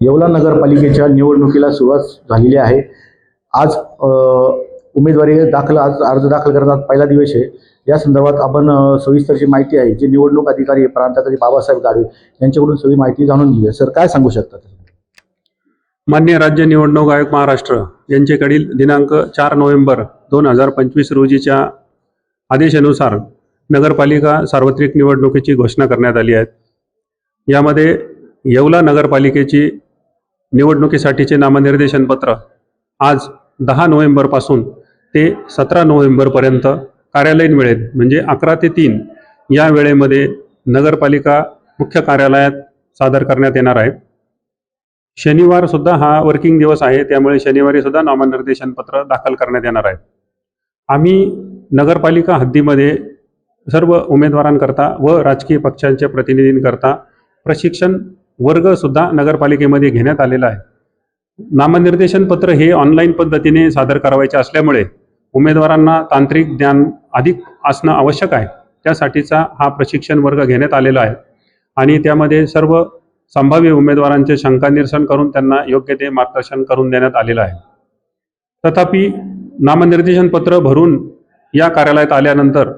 येवला नगरपालिकेच्या निवडणुकीला सुरुवात झालेली आहे. आज उमेदवारी दाखल आज अर्ज दाखल करण्यात पहिला दिवस आहे. या संदर्भात आपण सविस्तरची माहिती आहे. जे निवडणूक अधिकारी प्रांताधिकारी बाबासाहेब गाडवे यांच्याकडून सगळी माहिती जाणून घेऊया. सर काय सांगू शकतात मान्य राज्य निवडणूक आयोग महाराष्ट्र यांच्याकडील दिनांक चार नोव्हेंबर दोन हजार पंचवीस रोजीच्या आदेशानुसार नगरपालिका सार्वत्रिक निवडणुकीची घोषणा करण्यात आली आहे. यामध्ये येवला नगरपालिकेची निवडणुकीसाठीचे नामनिर्देशन पत्र. आज दहा नोव्हेंबरपासून ते सतरा नोव्हेंबरपर्यंत कार्यालयीन वेळेत म्हणजे अकरा ते तीन या वेळेमध्ये नगरपालिका मुख्य कार्यालयात सादर करण्यात येणार आहे. शनिवारसुद्धा हा वर्किंग दिवस आहे त्यामुळे शनिवारीसुद्धा नामनिर्देशनपत्र नामनिर्देशन पत्र दाखल करण्यात येणार आहे. आम्ही नगरपालिका हद्दीमध्ये सर्व उमेदवारांकरता व राजकीय पक्षांच्या प्रतिनिधींकरता प्रशिक्षण वर्ग सुद्धा नगरपालिकेमध्ये घेण्यात आलेला आहे. नामनिर्देशन पत्र हे ऑनलाईन पद्धतीने सादर करावायचे असल्यामुळे उमेदवारांना तांत्रिक ज्ञान अधिक असणं आवश्यक आहे. त्यासाठीचा हा प्रशिक्षण वर्ग घेण्यात आलेला आहे. आणि त्यामध्ये सर्व संभाव्य उमेदवारांचे शंका निरसन करून त्यांना योग्य ते मार्गदर्शन करून देण्यात आलेलं आहे. तथापि नामनिर्देशन पत्र भरून या कार्यालयात आल्यानंतर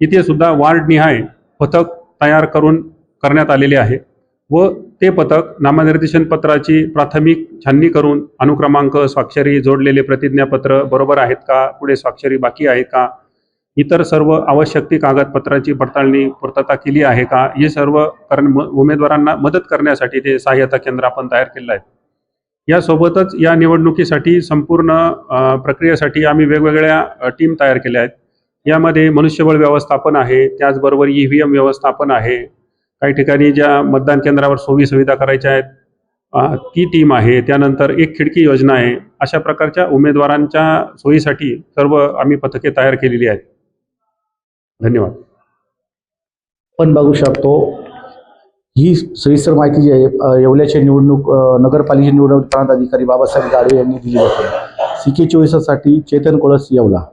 इथे सुद्धा वार्डनिहाय पथक तयार करून करण्यात आलेले आहे व ते पथक नामनिर्देशन पत्राची प्राथमिक छाननी करून अनुक्रमांक स्वाक्षरी जोडलेले प्रतिज्ञापत्र बरोबर आहेत का? पुढे स्वाक्षरी बाकी आहे का? इतर सर्व आवश्यक ती कागदपत्राची पडताळणी पूर्तता केली आहे का? हे सर्व करण म- उमेदवारांना मदत करण्यासाठी ते सहाय्यता केंद्र आपण तयार केलं आहे. यासोबतच या निवडणुकीसाठी संपूर्ण प्रक्रियेसाठी आम्ही वेगवेगळ्या टीम तयार केल्या आहेत. यामध्ये मनुष्यबळ व्यवस्थापन आहे त्याचबरोबर ई व्ही एम व्यवस्थापन आहे. काही ठिकाणी ज्या मतदान केंद्रावर सोयी सुविधा करायच्या आहेत ती टीम आहे त्यानंतर एक खिडकी योजना आहे अशा प्रकारच्या उमेदवारांच्या सोयीसाठी सर्व आम्ही पथके तयार केलेली आहेत. धन्यवाद. पण बघू शकतो ही सविस्तर माहिती जी आहे अ, येवल्याचे निवडणूक नगरपालिकेची निवडणूक प्रांत अधिकारी बाबासाहेब गाडवे यांनी दिली होती. सी के चोवीससाठी चेतन कोळस येवला.